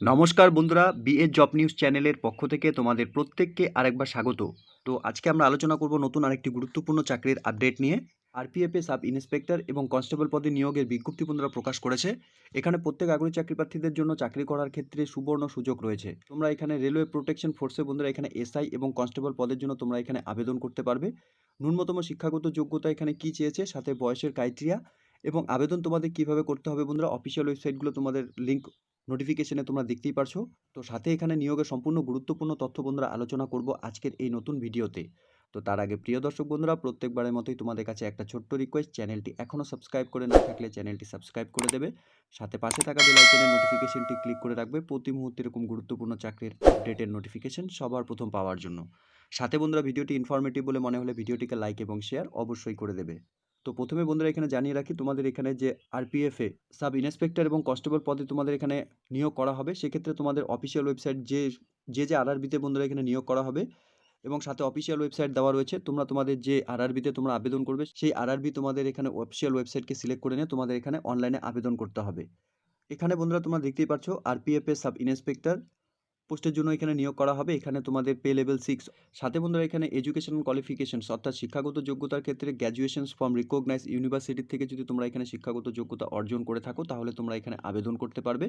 নমস্কার বন্ধুরা BA job news চ্যানেলের পক্ষ থেকে তোমাদের প্রত্যেককে আরেকবার স্বাগত। তো আজকে আমরা আলোচনা করব নতুন আরেকটি গুরুত্বপূর্ণ চাকরির আপডেট নিয়ে। আরপিএফে সাব ইন্সপেক্টর এবং কনস্টেবল পদে নিয়োগের বিজ্ঞপ্তি বন্ধুরা প্রকাশ করেছে। এখানে প্রত্যেক আগ্রহী চাকরি প্রার্থীদের জন্য চাকরি করার ক্ষেত্রে সুবর্ণ সুযোগ রয়েছে। তোমরা এখানে রেলওয়ে প্রোটেকশন ফোর্সে বন্ধুরা এখানে এসআই এবং কনস্টেবল পদের জন্য তোমরা এখানে আবেদন করতে পারবে। ন্যূনতম শিক্ষাগত যোগ্যতা এখানে কি চেয়েছে, সাথে বয়সের ক্রাইটেরিয়া এবং আবেদন তোমাদের কীভাবে করতে হবে বন্ধুরা অফিসিয়াল ওয়েবসাইটগুলো তোমাদের লিঙ্ক নোটিফিকেশনে তোমরা দেখতেই পারছ। তো সাথে এখানে নিয়োগের সম্পূর্ণ গুরুত্বপূর্ণ তথ্য বন্ধুরা আলোচনা করব আজকের এই নতুন ভিডিওতে। তো তার আগে প্রিয় দর্শক বন্ধুরা, প্রত্যেকবারের মতোই তোমাদের কাছে একটা ছোট্ট রিকোয়েস্ট চ্যানেলটি এখনও সাবস্ক্রাইব করে না থাকলে চ্যানেলটি সাবস্ক্রাইব করে দেবে। সাথে পাশে থাকা বেল আইকনের নোটিফিকেশনটি ক্লিক করে রাখবে। প্রতি মুহূর্তে এরকম গুরুত্বপূর্ণ চাকরির আপডেটের নোটিফিকেশন সবার প্রথম পাওয়ার জন্য। সাথে বন্ধুরা, ভিডিওটি ইনফরমেটিভ বলে মনে হলে ভিডিওটিকে লাইক এবং শেয়ার অবশ্যই করে দেবে। তো প্রথমে বন্ধুরা এখানে জানিয়ে রাখি, তোমাদের এখানে যে আরপিএফে সাব ইন্সপেক্টর এবং কনস্টেবল পদে তোমাদের এখানে নিয়োগ করা হবে, সেক্ষেত্রে তোমাদের অফিসিয়াল ওয়েবসাইট যে যে যে আরআরবিতে বন্ধুরা এখানে নিয়োগ করা হবে এবং সাথে অফিসিয়াল ওয়েবসাইট দেওয়া রয়েছে, তোমরা তোমাদের যে আরআরবিতে তোমরা আবেদন করবে, সেই আরআরবি তোমাদের এখানে অফিসিয়াল ওয়েবসাইটকে সিলেক্ট করে নিয়ে তোমাদের এখানে অনলাইনে আবেদন করতে হবে। এখানে বন্ধুরা তোমরা দেখতেই পাচ্ছ আরপিএফে সাব ইন্সপেক্টর পোস্টের জন্য এখানে নিয়োগ করা হবে। এখানে তোমাদের পে লেভেল সিক্স সাথে বন্ধুরা, এখানে এডুকেশন কোয়ালিফিকেশনস অর্থাৎ শিক্ষাগত যোগ্যতার ক্ষেত্রে গ্র্যাজুয়েশনস ফর্ম রিকগনাইজ ইউনিভার্সিটি থেকে যদি তোমরা এখানে শিক্ষাগত যোগ্যতা অর্জন করে থাকো, তাহলে তোমরা এখানে আবেদন করতে পারবে।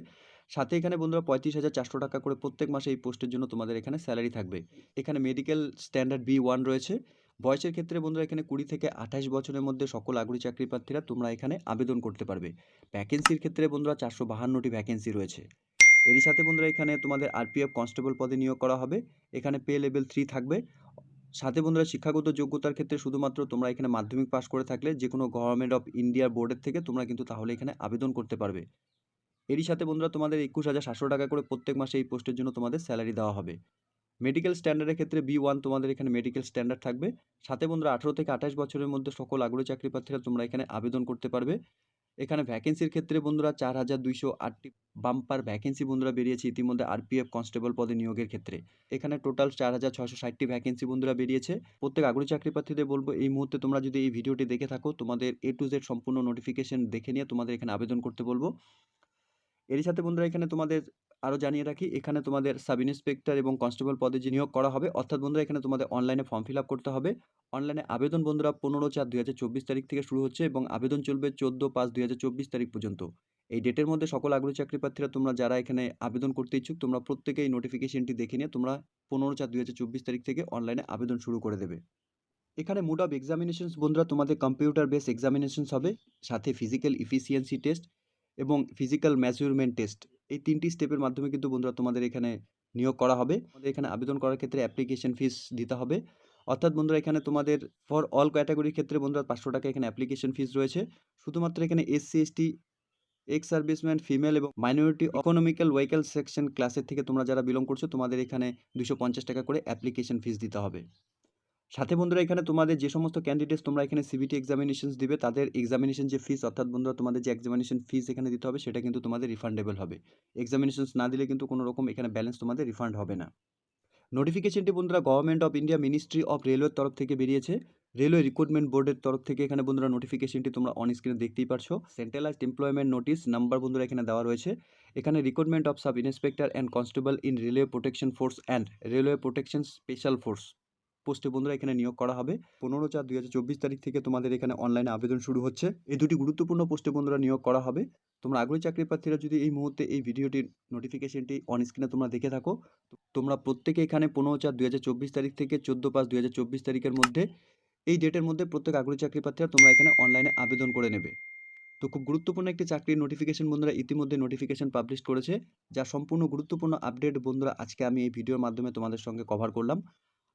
সাথে এখানে বন্ধুরা, পঁয়ত্রিশ হাজার চারশো টাকা করে প্রত্যেক মাসে এই পোস্টের জন্য তোমাদের এখানে স্যালারি থাকবে। এখানে মেডিকেল স্ট্যান্ডার্ড বি ওয়ান রয়েছে। বয়সের ক্ষেত্রে বন্ধুরা, এখানে কুড়ি থেকে আঠাশ বছরের মধ্যে সকল আগ্রহী চাকরি প্রার্থীরা তোমরা এখানে আবেদন করতে পারবে। ভ্যাকেন্সির ক্ষেত্রে বন্ধুরা, চারশো বাহান্নটি ভ্যাকেন্সি রয়েছে। এরই সাথে বন্ধুরা এখানে তোমাদের আরপিএফ কনস্টেবল পদে নিয়োগ করা হবে। এখানে পে লেভেল থ্রি থাকবে। সাথে বন্ধুরা শিক্ষাগত যোগ্যতার ক্ষেত্রে শুধুমাত্র তোমরা এখানে মাধ্যমিক পাস করে থাকলে যে কোনো গভর্নমেন্ট অফ ইন্ডিয়ার বোর্ডের থেকে তোমরা কিন্তু তাহলে এখানে আবেদন করতে পারবে। এরই সাথে বন্ধুরা তোমাদের একুশ হাজার সাতশো টাকা করে প্রত্যেক মাসে এই পোস্টের জন্য তোমাদের স্যালারি দেওয়া হবে। মেডিকেল স্ট্যান্ডার্ডের ক্ষেত্রে বি ওয়ান তোমাদের এখানে মেডিকেল স্ট্যান্ডার্ড থাকবে। সাথে বন্ধুরা আঠেরো থেকে আঠাশ বছরের মধ্যে সকল আগ্রহী চাকরি প্রার্থীরা তোমরা এখানে আবেদন করতে পারবে। এখানে ভ্যাকেন্সির ক্ষেত্রে বন্ধুরা চার হাজার দুইশো আটটি বাম্পার ভ্যাকেন্সি বন্ধুরা বেরিয়েছে ইতিমধ্যে আরপিএফ কনস্টেবল পদে নিয়োগের ক্ষেত্রে। এখানে টোটাল চার হাজার ছশো ষাটটি ভ্যাকেন্সি বন্ধুরা বেরিয়েছে। প্রত্যেক আগ্রহী চাকরি প্রার্থীদের বলব, এই মুহূর্তে তোমরা যদি এই ভিডিওটি দেখে থাকো, তোমাদের এ টু জেড সম্পূর্ণ নোটিফিকেশন দেখে নিয়ে তোমাদের এখানে আবেদন করতে বলব। এর সাথে বন্ধুরা এখানে তোমাদের আরও জানিয়ে রাখি, এখানে তোমাদের সাব ইন্সপেক্টর এবং কনস্টেবল পদে যে নিয়োগ করা হবে, অর্থাৎ বন্ধুরা, এখানে তোমাদের অনলাইনে ফর্ম ফিল করতে হবে। অনলাইনে আবেদন বন্ধুরা, পনেরো চার দুই তারিখ থেকে শুরু হচ্ছে এবং আবেদন চলবে চোদ্দ পাঁচ দুই তারিখ পর্যন্ত। এই ডেটের মধ্যে সকল আগ্রহী চাকরি প্রার্থীরা তোমরা যারা এখানে আবেদন করতে ইচ্ছুক, তোমরা প্রত্যেকে এই নোটিফিকেশনটি দেখে নিয়ে তোমরা পনেরো চার দুই তারিখ থেকে অনলাইনে আবেদন শুরু করে দেবে। এখানে মোড অফ এক্সামিনেশনস বন্ধুরা, তোমাদের কম্পিউটার বেস এক্সামিনেশনস হবে, সাথে ফিজিক্যাল ইফিসিয়েন্সি টেস্ট এবং ফিজিক্যাল মেজারমেন্ট টেস্ট। এই তিনটি স্টেপের মাধ্যমে কিন্তু বন্ধুরা তোমাদের এখানে নিয়োগ করা হবে। আমাদের এখানে আবেদন করার ক্ষেত্রে অ্যাপ্লিকেশন ফিস দিতে হবে। অর্থাৎ বন্ধুরা এখানে তোমাদের ফর অল ক্যাটাগরির ক্ষেত্রে বন্ধুরা পাঁচশো টাকা এখানে অ্যাপ্লিকেশন ফিস রয়েছে। শুধুমাত্র এখানে SC ST ex serviceman female এবং মাইনরিটি ইকোনমিক্যাল ওয়েহিক্যাল সেকশন ক্লাসের থেকে তোমরা যারা বিলং করছ, তোমাদের এখানে দুশো টাকা করে অ্যাপ্লিকেশন ফিস দিতে হবে। সাথে বন্ধুরা, এখানে তোমাদের যে সমস্ত ক্যান্ডিডেটস তোমরা এখানে সিবিটি এক্সামিনেশনস দিবে, তাদের এক্সামিনেশন যে ফিস অর্থাৎ বন্ধুরা, তোমাদের যে এক্সামিনেশন ফিস এখানে দিতে হবে, সেটা কিন্তু তোমাদের রিফান্ডেবল হবে। এক্সামিনেশনস না দিলে কিন্তু কোনো রকম এখানে ব্যালেন্স তোমাদের রিফান্ড হবে না। নোটিফিকেশনটি বন্ধুরা government of India ministry of রেলওয়ের তরফ থেকে বেরিয়েছে। রেলওয়ে রিক্রুটমেন্ট বোর্ডের তরফ থেকে এখানে বন্ধুরা নোটিফিকেশনটি তোমরা অন স্ক্রিনে দেখতেই পারছ। সেন্ট্রালাইজড এমপ্লয়মেন্ট নোটিশ নাম্বার বন্ধুরা, এখানে দেওয়া রয়েছে। এখানে recruitment of sub inspector and constable in railway protection force and railway protection special force পোস্টে বন্ধুরা এখানে নিয়োগ করা হবে। পনেরো চার দুই তারিখ থেকে তোমাদের এখানে অনলাইনে আবেদন শুরু হচ্ছে। এই দুটি গুরুত্বপূর্ণ পোস্টে বন্ধুরা নিয়োগ করা হবে। তোমরা আগ্রহী চাকরি প্রার্থীরা যদি এই মুহূর্তে এই ভিডিওটির নোটিফিকেশনটি অন স্ক্রিনে তোমরা দেখে থাকো তোমরা প্রত্যেকে এখানে পনেরো চার দুই তারিখ থেকে চোদ্দ পাঁচ দুই তারিখের মধ্যে, এই ডেটের মধ্যে প্রত্যেক আগ্রহী চাকরি প্রার্থীরা তোমরা এখানে অনলাইনে আবেদন করে নেবে। তো খুব গুরুত্বপূর্ণ একটি চাকরির নোটিফিকেশন বন্ধুরা ইতিমধ্যে নোটিফিকেশন পাবলিশ করেছে। যা সম্পূর্ণ গুরুত্বপূর্ণ আপডেট বন্ধুরা আজকে আমি এই ভিডিওর মাধ্যমে তোমাদের সঙ্গে কভার করলাম।